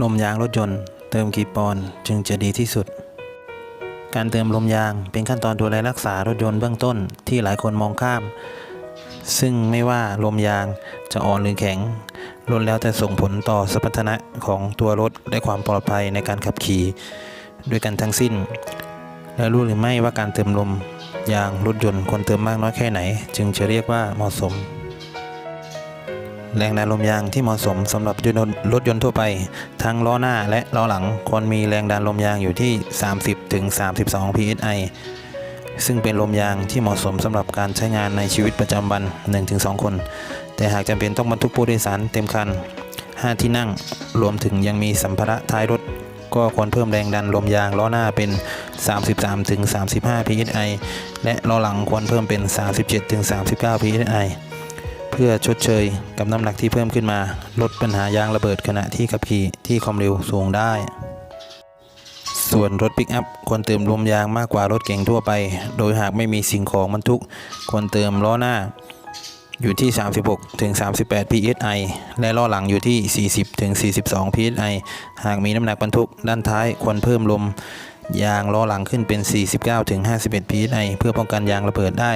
ลมยางรถยนต์ เติมกี่ปอนด์จึงจะดีที่สุด การเติมลมยางเป็นขั้นตอนดูแลรักษารถยนต์เบื้องต้นที่หลายคนมองข้าม ซึ่งไม่ว่าลมยางจะอ่อนหรือแข็งล้วนแล้วแต่ส่งผลต่อสมรรถนะของตัวรถและความปลอดภัยในการขับขี่ด้วยกันทั้งสิ้น และรู้หรือไม่ว่าการเติมลมยางรถยนต์ควรเติมมากน้อยแค่ไหน จึงจะเรียกว่าเหมาะสม แรงดันลมยางที่เหมาะสมสำหรับรถยนต์ทั่วไป ทั้งล้อหน้าและล้อหลังควรมีแรงดันลมยางอยู่ที่ 30ถึง32 psi ซึ่งเป็นลมยางที่เหมาะสมสำหรับการใช้งานในชีวิตประจำวัน 1-2 คน แต่หากจำเป็นต้องบรรทุกผู้โดยสารเต็มคัน 5 ที่นั่ง รวมถึงยังมีสัมภาระท้ายรถ ก็ควรเพิ่มแรงดันลมยางล้อหน้าเป็น 33-35 psi และล้อหลังควรเพิ่มเป็น 37-39 psi เพื่อชดเชยกับน้ำหนักที่เพิ่มขึ้นมา ลดปัญหายางระเบิดขณะที่ขับขี่ที่ความเร็วสูงได้ ส่วนรถปิกอัพควรเติมลมยางมากกว่ารถเก๋งทั่วไป โดยหากไม่มีสิ่งของบรรทุก ควรเติมล้อหน้าอยู่ที่ 36ถึง38 psi และล้อหลังอยู่ที่ 40ถึง42 psi หากมีน้ำหนักบรรทุก ด้านท้ายควรเพิ่มลมยางล้อหลังขึ้นเป็น 49ถึง51 psi เพื่อป้องกันยางระเบิดได้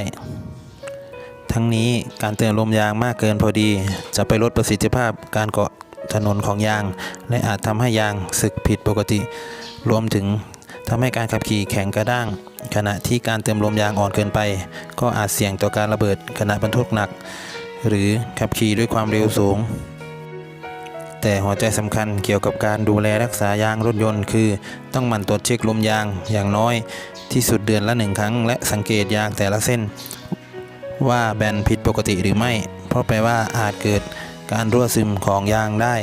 ทั้งนี้การเติมลมยางมากเกินพอดี จะไปลดประสิทธิภาพการเกาะถนนของยาง และอาจทำให้ยางสึกผิดปกติ รวมถึงทำให้การขับขี่แข็งกระด้าง ขณะที่การเติมลมยางอ่อนเกินไป ก็อาจเสี่ยงต่อการระเบิดขณะบรรทุกหนัก หรือขับขี่ด้วยความเร็วสูง แต่หัวใจสำคัญเกี่ยวกับการดูแลรักษายางรถยนต์ คือต้องหมั่นตรวจเช็คลมยางอย่างน้อย ที่สุดเดือนละหนึ่งครั้ง และสังเกตยางแต่ละเส้น ว่าแบนผิดปกติหรือไม่ เพราะแปลว่าอาจเกิดการรั่วซึมของยางได้